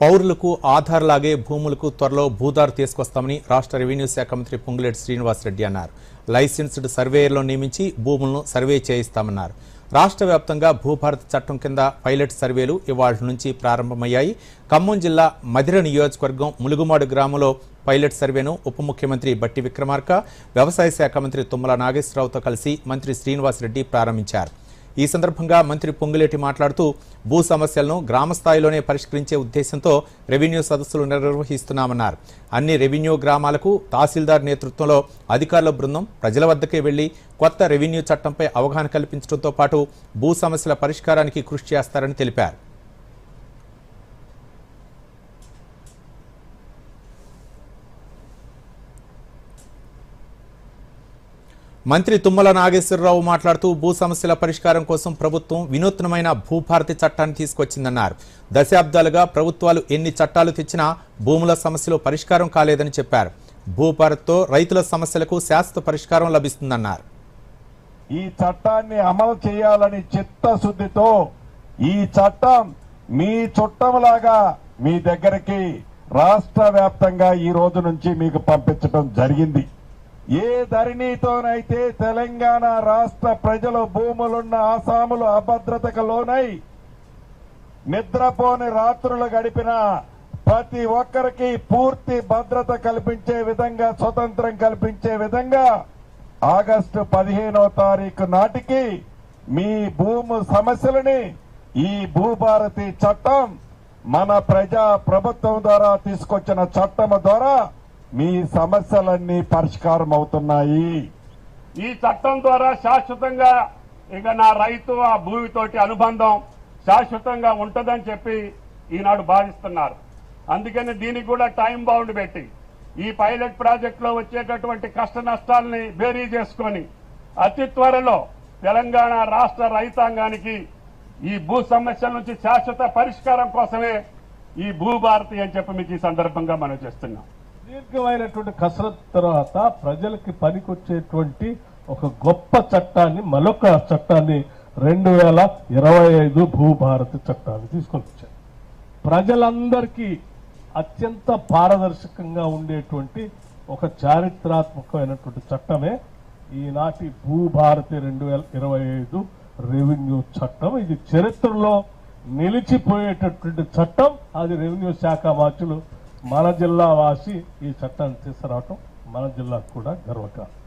పౌరులకు ఆధార్ లాగే భూములకు త్వరలో భూదారు తీసుకొస్తామని రాష్ట్ర రెవెన్యూ శాఖ మంత్రి పొంగులేటి శ్రీనివాసరెడ్డి అన్నారు. లైసెన్స్డ్ సర్వేయర్లను నియమించి భూములను సర్వే చేయిస్తామన్నారు. రాష్ట్ర వ్యాప్తంగా భూభారత్ చట్టం కింద పైలట్ సర్వేలు ఇవాళ నుంచి ప్రారంభమయ్యాయి. ఖమ్మం జిల్లా మధిర నియోజకవర్గం ములుగుమాడు గ్రామంలో పైలట్ సర్వేను ఉప ముఖ్యమంత్రి బట్టి విక్రమార్క వ్యవసాయ శాఖ మంత్రి తుమ్మల నాగేశ్వరరావుతో కలిసి మంత్రి శ్రీనివాసరెడ్డి ప్రారంభించారు. ఈ సందర్భంగా మంత్రి పొంగులేటి మాట్లాడుతూ భూ సమస్యలను గ్రామ స్థాయిలోనే పరిష్కరించే ఉద్దేశంతో రెవెన్యూ సదస్సులు నిర్వహిస్తున్నామన్నారు. అన్ని రెవెన్యూ గ్రామాలకు తహసీల్దార్ నేతృత్వంలో అధికారుల బృందం ప్రజల వద్దకే వెళ్ళి కొత్త రెవెన్యూ చట్టంపై అవగాహన కల్పించడంతో పాటు భూ సమస్యల పరిష్కారానికి కృషి చేస్తారని తెలిపారు. మంత్రి తుమ్మల నాగేశ్వరరావు మాట్లాడుతూ భూ సమస్యల పరిష్కారం కోసం ప్రభుత్వం వినూత్నమైన భూభారతి చట్టాన్ని తీసుకొచ్చిందన్నారు. దశాబ్దాలుగా ప్రభుత్వాలు ఎన్ని చట్టాలు తెచ్చినా భూముల సమస్యలు పరిష్కారం కాలేదని చెప్పారు. భూభారత్తో రైతుల సమస్యలకు శాశ్వత పరిష్కారం లభిస్తుందన్నారు. ఈ చట్టాన్ని అమలు చేయాలని చిత్తశుద్ధితో ఈ చట్టం మీ చుట్టంలాగా మీ దగ్గరికి రాష్ట్ర వ్యాప్తంగా ఈ రోజు నుంచి మీకు పంపించడం జరిగింది. ఏ ధరణితోనైతే తెలంగాణ రాష్ట్ర ప్రజలు భూములున్న ఆసాములు అభద్రతకు లోనై నిద్రపోని రాత్రులు గడిపిన ప్రతి ఒక్కరికి పూర్తి భద్రత కల్పించే విధంగా స్వతంత్రం కల్పించే విధంగా ఆగస్టు పదిహేనో తారీఖు నాటికి మీ భూము సమస్యలని ఈ భూభారతి చట్టం మన ప్రజా ప్రభుత్వం ద్వారా తీసుకొచ్చిన చట్టం ద్వారా మీ సమస్యలన్నీ పరిష్కారం అవుతున్నాయి. ఈ చట్టం ద్వారా శాశ్వతంగా ఇక నా రైతు ఆ భూమితోటి అనుబంధం శాశ్వతంగా ఉంటుందని చెప్పి ఈనాడు భావిస్తున్నారు. అందుకని దీనికి కూడా టైం బౌండ్ పెట్టి ఈ పైలట్ ప్రాజెక్ట్లో వచ్చేటటువంటి కష్ట నష్టాలని బేరీ చేసుకొని అతి త్వరలో తెలంగాణ రాష్ట్ర రైతాంగానికి ఈ భూ సమస్యల నుంచి శాశ్వత పరిష్కారం కోసమే ఈ భూభారతి అని చెప్పి మీకు ఈ సందర్భంగా మనం చేస్తున్నాం. దీర్ఘమైనటువంటి కసరత్ తర్వాత ప్రజలకి పనికొచ్చేటువంటి ఒక గొప్ప చట్టాన్ని మరొక చట్టాన్ని రెండు వేల ఇరవై ఐదు భూభారతి చట్టాన్ని తీసుకొని వచ్చారు ప్రజలందరికీ అత్యంత పారదర్శకంగా ఉండేటువంటి ఒక చారిత్రాత్మకమైనటువంటి చట్టమే ఈనాటి భూభారతి రెండు వేల ఇరవై ఐదు రెవెన్యూ చట్టం. ఇది చరిత్రలో నిలిచిపోయేటటువంటి చట్టం. అది రెవెన్యూ శాఖ మార్చులు మన జిల్లా వాసి ఈ చట్టాన్ని తీసుకురావటం మన జిల్లాకు కూడా గర్వకారణం.